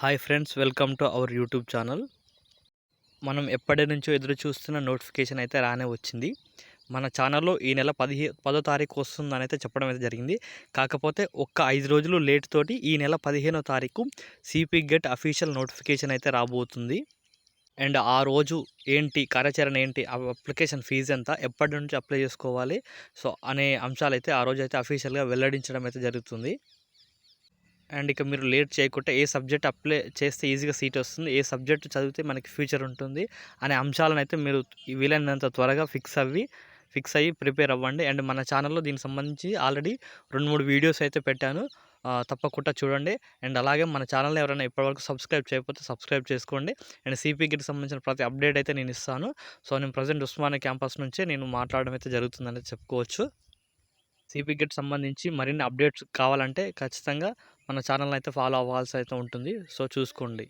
Hi friends welcome to our YouTube channel. మనం ఎప్పటి నుంచో ఎదురు చూస్తున్న నోటిఫికేషన్ అయితే రానే వచ్చింది. మన ఛానల్లో ఈ నెల పదిహే పదో తారీఖు వస్తుందని అయితే చెప్పడం అయితే జరిగింది. కాకపోతే ఒక్క ఐదు రోజులు లేట్ తోటి ఈ నెల పదిహేనో తారీఖు సిపి గెట్ అఫీషియల్ నోటిఫికేషన్ అయితే రాబోతుంది. అండ్ ఆ రోజు ఏంటి కార్యాచరణ ఏంటి ఆ అప్లికేషన్ ఫీజు ఎంత ఎప్పటి నుంచి అప్లై చేసుకోవాలి సో అనే అంశాలు అయితే ఆ రోజు అయితే అఫీషియల్గా వెల్లడించడం అయితే జరుగుతుంది. అండ్ ఇక మీరు లేట్ చేయకుండా ఏ సబ్జెక్ట్ అప్లై చేస్తే ఈజీగా సీట్ వస్తుంది ఏ సబ్జెక్ట్ చదివితే మనకి ఫ్యూచర్ ఉంటుంది అనే అంశాలను అయితే మీరు వీలైనంత త్వరగా ఫిక్స్ అవ్వి ఫిక్స్ అయ్యి ప్రిపేర్ అవ్వండి. అండ్ మన ఛానల్లో దీనికి సంబంధించి ఆల్రెడీ రెండు మూడు వీడియోస్ అయితే పెట్టాను. తప్పకుండా చూడండి. అండ్ అలాగే మన ఛానల్ ఎవరైనా ఇప్పటివరకు సబ్స్క్రైబ్ చేయకపోతే సబ్స్క్రైబ్ చేసుకోండి. అండ్ సిపికి సంబంధించిన ప్రతి అప్డేట్ అయితే నేను ఇస్తాను. సో నేను ప్రజెంట్ ఉస్మానియా క్యాంపస్ నుంచే నేను మాట్లాడడం అయితే జరుగుతుందని చెప్పుకోవచ్చు. సిపికెట్ సంబంధించి మరిన్ని అప్డేట్స్ కావాలంటే ఖచ్చితంగా మన ఛానల్ అయితే ఫాలో అవ్వాల్సి అయితే ఉంటుంది. సో చూసుకోండి.